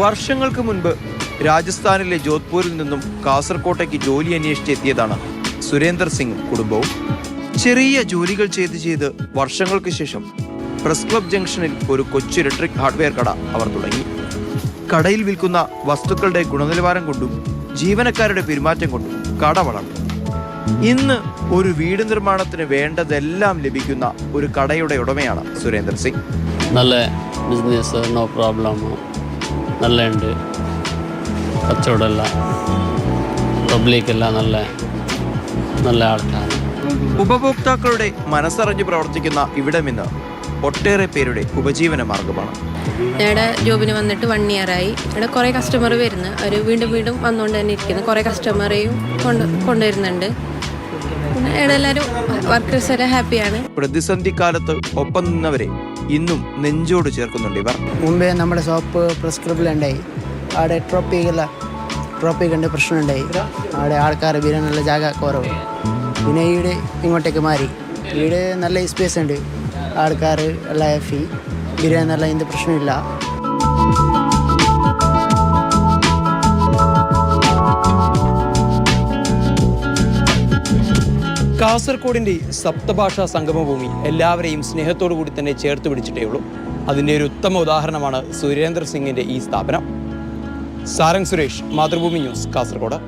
വർഷങ്ങൾക്ക് മുൻപ് രാജസ്ഥാനിലെ ജോധ്പൂരിൽ നിന്നും കാസർകോട്ടേക്ക് ജോലി അന്വേഷിച്ചെത്തിയതാണ് സുരേന്ദർ സിംഗ് കുടുംബവും. ചെറിയ ജോലികൾ ചെയ്ത് ചെയ്ത് വർഷങ്ങൾക്ക് ശേഷം പ്രസ് ക്ലബ് ജംഗ്ഷനിൽ ഒരു കൊച്ചു ഇലക്ട്രിക് ഹാർഡ്വെയർ കട അവർ തുടങ്ങി. കടയിൽ വിൽക്കുന്ന വസ്തുക്കളുടെ ഗുണനിലവാരം കൊണ്ടും ജീവനക്കാരുടെ പെരുമാറ്റം കൊണ്ടും കട വളർന്നു. ഇന്ന് ഒരു വീട് നിർമ്മാണത്തിന് വേണ്ടതെല്ലാം ലഭിക്കുന്ന ഒരു കടയുടെ ഉടമയാണ് സുരേന്ദ്ര സിംഗ്. നല്ല ബിസിനസ് നോ പ്രോബ്ലം നല്ല ഉണ്ട് കച്ചവടമെല്ലാം. പബ്ലിക്കെല്ലാം നല്ല നല്ല ആൾക്കാർ ഉപഭോക്താക്കളുടെ മനസ്സറിഞ്ഞ് പ്രവർത്തിക്കുന്ന ഇവിടമിന്ന് ഒട്ടേറെ പേരുടെ ഉപജീവന മാർഗമാണ്. ഞങ്ങളുടെ ജോബിന് വന്നിട്ട് വൺ ആയി. ഇവിടെ കുറേ കസ്റ്റമർ വരുന്നു. അവർ വീണ്ടും വീണ്ടും വന്നുകൊണ്ട് തന്നെ ഇരിക്കുന്നു. കുറേ കസ്റ്റമറെയും കൊണ്ട് കൊണ്ടുവരുന്നുണ്ട്. എല്ലാവരും വർക്കേഴ്സ് ഹാപ്പിയാണ് പ്രതിസന്ധി കാലത്ത് ഒപ്പം നിന്നവരെ ഇന്നും നെഞ്ചോട് ചേർക്കുന്നുണ്ട് ഇവർ. മുമ്പേ നമ്മുടെ ഷോപ്പ് പ്രസ് ഉണ്ടായി അവിടെ ട്രോപ്പിക്കുള്ള ട്രോപ്പിക്കിന്റെ പ്രശ്നമുണ്ടായി. അവിടെ ആൾക്കാർ വീരാനുള്ള ജാഗ കുറവ്. പിന്നെ ഈട് ഇങ്ങോട്ടേക്ക് മാറി. ഈട് നല്ല സ്പേസ് ഉണ്ട്. ആൾക്കാർ എല്ലാം ഹാപ്പി ബിരിയാണി പ്രശ്നമില്ല ഇതിന്റെ പ്രശ്നമില്ല. കാസർഗോഡിന്റെ സപ്തഭാഷാ സംഗമഭൂമി എല്ലാവരെയും സ്നേഹത്തോടു കൂടി തന്നെ ചേർത്ത് പിടിച്ചിട്ടേ ഉള്ളൂ. അതിന്റെ ഒരു ഉത്തമ ഉദാഹരണമാണ് സുരേന്ദ്ര സിംഗിന്റെ ഈ സ്ഥാപനം. സാരംഗ് സുരേഷ് മാതൃഭൂമി ന്യൂസ് കാസർഗോഡ്